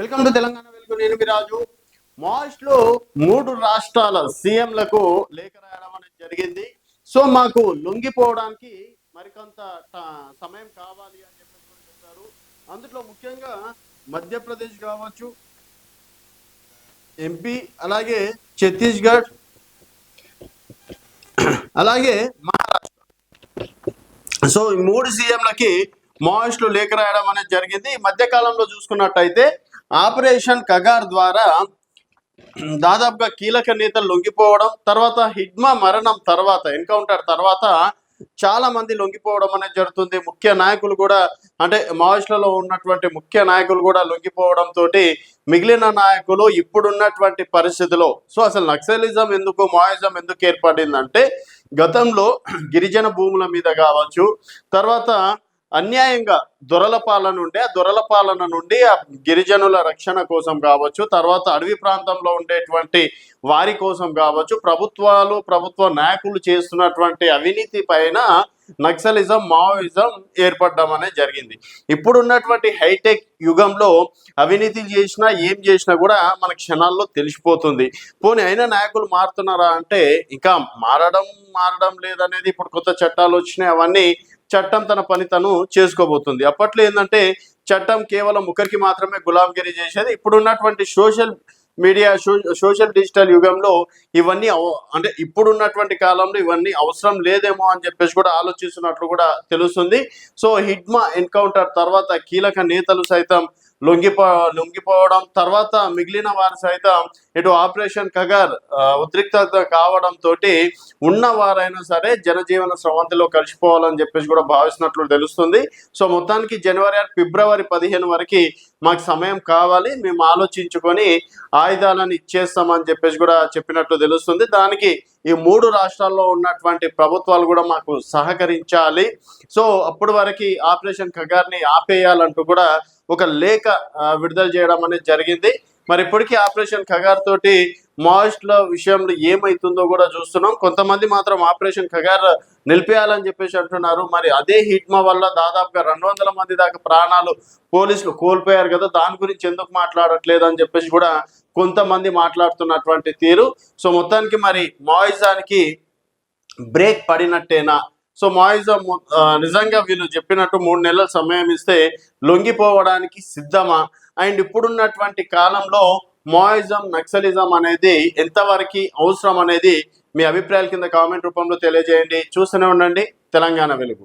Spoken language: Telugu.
వెల్కమ్ టు తెలంగాణ వెలుగు నేను మీ రాజు. లో మూడు రాష్ట్రాల సీఎంలకు లేఖ రాయడం అనేది జరిగింది. సో మాకు లొంగిపోవడానికి మరికొంత సమయం కావాలి అని చెప్పేసి చెప్పారు. అందులో ముఖ్యంగా మధ్యప్రదేశ్ కావచ్చు ఎంపీ అలాగే ఛత్తీస్గఢ్ అలాగే మహారాష్ట్ర. సో ఈ మూడు సీఎంలకి మావోయిస్టులు లేఖ రాయడం అనేది జరిగింది. ఈ మధ్య కాలంలో చూసుకున్నట్టయితే ఆపరేషన్ కగార్ ద్వారా దాదాపుగా కీలక నేతలు లొంగిపోవడం తర్వాత హిడ్మా మరణం తర్వాత ఎన్కౌంటర్ తర్వాత చాలా మంది లొంగిపోవడం అనేది జరుగుతుంది. ముఖ్య నాయకులు కూడా అంటే మావోయిస్టులలో ఉన్నటువంటి ముఖ్య నాయకులు కూడా లొంగిపోవడం తోటి మిగిలిన నాయకులు ఇప్పుడున్నటువంటి పరిస్థితిలో. సో అసలు నక్సలిజం ఎందుకు మావోయిజం ఎందుకు ఏర్పడిందంటే గతంలో గిరిజన భూముల మీద కావచ్చు తర్వాత అన్యాయంగా దొరల పాలన ఉండే ఆ దొరల పాలన నుండి ఆ గిరిజనుల రక్షణ కోసం కావచ్చు తర్వాత అడవి ప్రాంతంలో ఉండేటువంటి వారి కోసం కావచ్చు ప్రభుత్వాలు ప్రభుత్వ నాయకులు చేస్తున్నటువంటి అవినీతి పైన నక్సలిజం మావోయిజం ఏర్పడడం అనేది జరిగింది. ఇప్పుడున్నటువంటి హైటెక్ యుగంలో అవినీతి చేసినా ఏం చేసినా కూడా మన క్షణాల్లో తెలిసిపోతుంది. పోనీ అయినా నాయకులు మారుతున్నారా అంటే ఇంకా మారడం మారడం లేదనేది ఇప్పుడు కొత్త చట్టాలు వచ్చినాయి అవన్నీ చట్టం తన పని తను చేసుకోబోతుంది. అప్పట్లో ఏంటంటే చట్టం కేవలం ఒకరికి మాత్రమే గులాంగిరి చేసేది. ఇప్పుడున్నటువంటి సోషల్ మీడియా సోషల్ డిజిటల్ యుగంలో ఇవన్నీ అంటే ఇప్పుడున్నటువంటి కాలంలో ఇవన్నీ అవసరం లేదేమో అని చెప్పేసి కూడా ఆలోచిస్తున్నట్లు కూడా తెలుస్తుంది. సో హిడ్మా ఎన్కౌంటర్ తర్వాత కీలక నేతలు సైతం లొంగిపో లొంగిపోవడం తర్వాత మిగిలిన వారు సైతం ఇటు ఆపరేషన్ కగర్ ఉద్రిక్తత కావడంతో ఉన్నవారైనా ఉన్న వారైనా సరే జనజీవన స్రవంతిలో కలిసిపోవాలని చెప్పేసి కూడా భావిస్తున్నట్లు తెలుస్తుంది. సో మొత్తానికి జనవరి ఆరు ఫిబ్రవరి పదిహేను వరకు మాకు సమయం కావాలి. మేము ఆలోచించుకొని ఆయుధాలను ఇచ్చేస్తామని చెప్పేసి కూడా చెప్పినట్లు తెలుస్తుంది. దానికి ఈ మూడు రాష్ట్రాల్లో ఉన్నటువంటి ప్రభుత్వాలు కూడా మాకు సహకరించాలి. సో అప్పటి వరకు ఆపరేషన్ కగార్ని ఆపేయాలంటూ కూడా ఒక లేఖ విడుదల చేయడం అనేది జరిగింది. మరి ఇప్పటికీ ఆపరేషన్ ఖగార్ తోటి మాయిస్ట్ల విషయంలో ఏమైతుందో కూడా చూస్తున్నాం. కొంతమంది మాత్రం ఆపరేషన్ ఖగార్ నిలిపేయాలని చెప్పేసి అంటున్నారు. మరి అదే హిట్మా వల్ల దాదాపుగా రెండు వందల మంది దాకా ప్రాణాలు పోలీసులు కోల్పోయారు కదా దాని గురించి ఎందుకు మాట్లాడట్లేదు అని చెప్పేసి కూడా కొంతమంది మాట్లాడుతున్నటువంటి తీరు. సో మొత్తానికి మరి మాయిజానికి బ్రేక్ పడినట్టేనా? సో మాయిజం నిజంగా వీళ్ళు చెప్పినట్టు మూడు నెలల సమయం ఇస్తే లొంగిపోవడానికి సిద్ధమా? అండ్ ఇప్పుడున్నటువంటి కాలంలో మాయిజం నక్సలిజం అనేది ఎంతవరకు అవసరం అనేది మీ అభిప్రాయాల కింద కామెంట్ రూపంలో తెలియజేయండి. చూస్తూనే ఉండండి. తెలంగాణ వెలుగు.